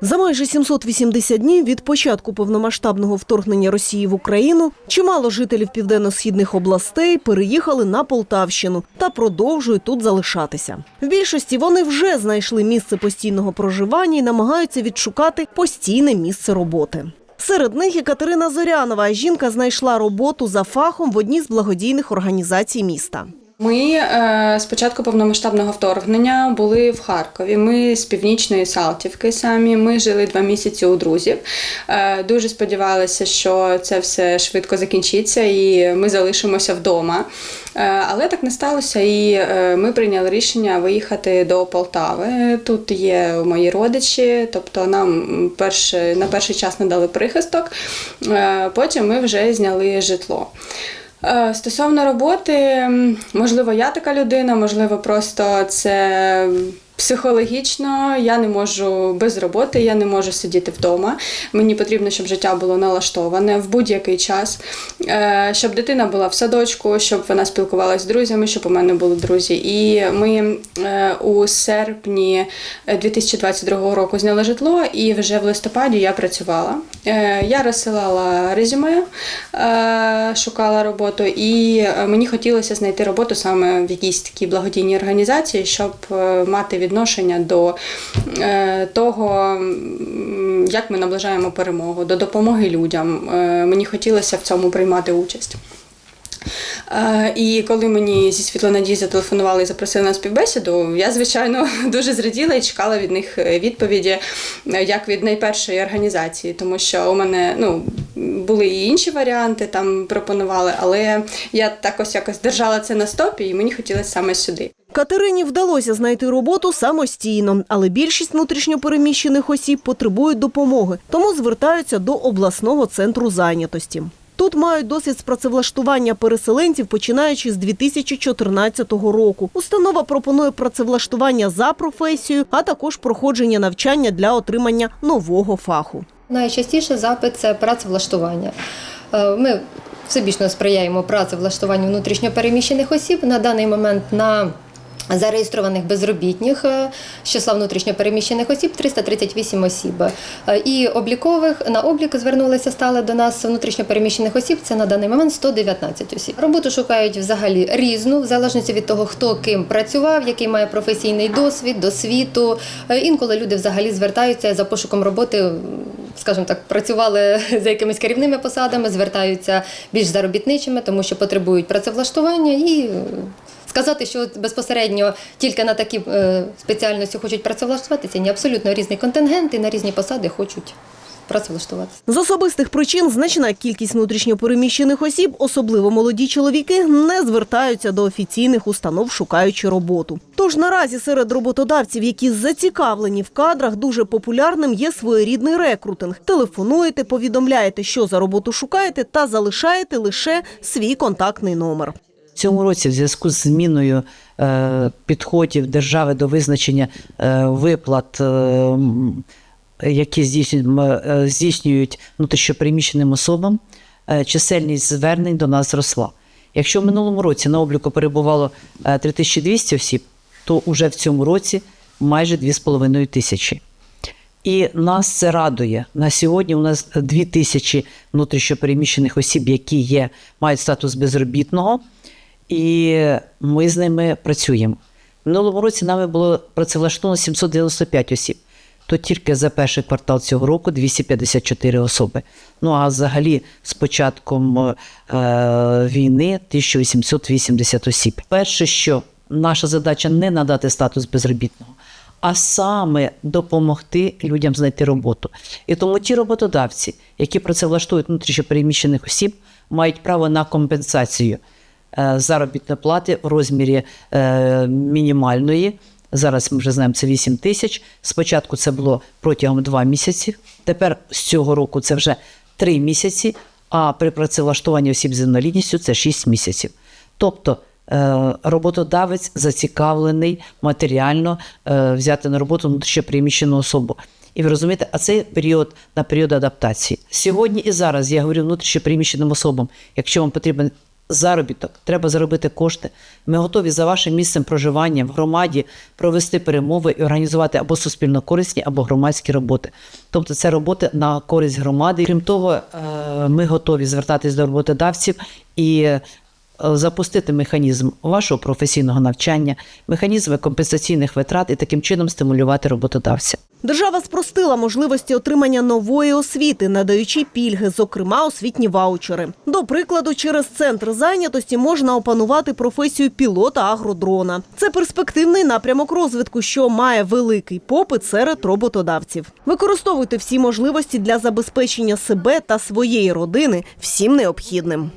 За майже 780 днів від початку повномасштабного вторгнення Росії в Україну чимало жителів південно-східних областей переїхали на Полтавщину та продовжують тут залишатися. В більшості вони вже знайшли місце постійного проживання і намагаються відшукати постійне місце роботи. Серед них і Катерина Зорянова. Жінка знайшла роботу за фахом в одній з благодійних організацій міста. Ми е, з початку повномасштабного вторгнення були в Харкові. Ми з північної Салтівки самі. Ми жили два місяці у друзів. Е, дуже сподівалися, що це все швидко закінчиться і ми залишимося вдома. Е, але так не сталося, і ми прийняли рішення виїхати до Полтави. Тут є мої родичі, тобто нам перш, на перший час надали прихисток. Потім ми вже зняли житло. Е, Стосовно роботи, можливо, я така людина, можливо, просто це психологічно. Я не можу без роботи, я не можу сидіти вдома. Мені потрібно, щоб життя було налаштоване в будь-який час, е, щоб дитина була в садочку, щоб вона спілкувалася з друзями, щоб у мене були друзі. І ми е, у серпні е, 2022 року зняли житло, і вже в листопаді я працювала. Е, Я розсилала резюме, е, шукала роботу, і е, мені хотілося знайти роботу саме в якійсь такій благодійній організації, щоб е, мати відношення до е, того, як ми наближаємо перемогу, до допомоги людям. Е, Мені хотілося в цьому приймати участь. Е, І коли мені зі Світлонадії зателефонували і запросили на співбесіду, я, звичайно, дуже зраділа і чекала від них відповіді, як від найпершої організації, тому що у мене ну, були і інші варіанти, там пропонували, але я так ось якось держала це на стопі, і мені хотілося саме сюди. Катерині вдалося знайти роботу самостійно, але більшість внутрішньопереміщених осіб потребують допомоги, тому звертаються до обласного центру зайнятості. Тут мають досвід працевлаштування переселенців, починаючи з 2014 року. Установа пропонує працевлаштування за професією, а також проходження навчання для отримання нового фаху. Найчастіше запит це працевлаштування. Е, Ми всебічно сприяємо працевлаштуванню внутрішньопереміщених осіб на даний момент на Зареєстрованих безробітних е, з числа внутрішньопереміщених осіб 338 осіб. Е, І облікових на облік звернулися стали до нас внутрішньопереміщених осіб. Це на даний момент 119 осіб. Роботу шукають взагалі різну, в залежності від того, хто ким працював, який має професійний досвід, досвіту. Е, Інколи люди взагалі звертаються за пошуком роботи. Скажімо так, працювали за якимись керівними посадами, звертаються більш заробітничими, тому що потребують працевлаштування і Сказати, що безпосередньо тільки на такі е, спеціальності хочуть працевлаштуватися, ні, абсолютно різний контингент і на різні посади хочуть працевлаштуватися. З особистих причин значна кількість внутрішньопереміщених осіб, особливо молоді чоловіки, не звертаються до офіційних установ, шукаючи роботу. Тож наразі серед роботодавців, які зацікавлені в кадрах, дуже популярним є своєрідний рекрутинг. Телефонуєте, повідомляєте, що за роботу шукаєте, та залишаєте лише свій контактний номер. Цьому році, в зв'язку з зміною е, підходів держави до визначення е, виплат, е, які здійснюють, внутрішньопереміщеним особам, чисельність звернень до нас зросла. Якщо в минулому році на обліку перебувало е, 3200 осіб, то вже в цьому році майже 2,5 тисячі. І нас це радує. На сьогодні у нас дві тисячі внутрішньопереміщених осіб, які є, мають статус безробітного, і ми з ними працюємо. Минулому році нами було працевлаштовано 795 осіб. То тільки за перший квартал цього року 254 особи. Ну а взагалі з початком е, війни 1880 осіб. Перше, що наша задача не надати статус безробітного, а саме допомогти людям знайти роботу. І тому ті роботодавці, які працевлаштують внутрішньопереміщених осіб, мають право на компенсацію заробітної плати в розмірі е, мінімальної. Зараз ми вже знаємо, це 8 тисяч. Спочатку це було протягом 2 місяці. Тепер з цього року це вже 3 місяці, а при працевлаштуванні осіб з інвалідністю це 6 місяців. Тобто е, роботодавець зацікавлений матеріально е, взяти на роботу внутрішньопереміщену особу. І ви розумієте, а це період на період адаптації. Сьогодні і зараз я говорю внутрішньопереміщеним особам, якщо вам потрібен заробіток, треба заробити кошти. Ми готові за вашим місцем проживання в громаді провести перемови і організувати або суспільно корисні, або громадські роботи. Тобто це роботи на користь громади. Крім того, е, ми готові звертатись до роботодавців і запустити механізм вашого професійного навчання, механізми компенсаційних витрат і таким чином стимулювати роботодавця. Держава спростила можливості отримання нової освіти, надаючи пільги, зокрема освітні ваучери. До прикладу, через центр зайнятості можна опанувати професію пілота агродрона. Це перспективний напрямок розвитку, що має великий попит серед роботодавців. Використовуйте всі можливості для забезпечення себе та своєї родини всім необхідним.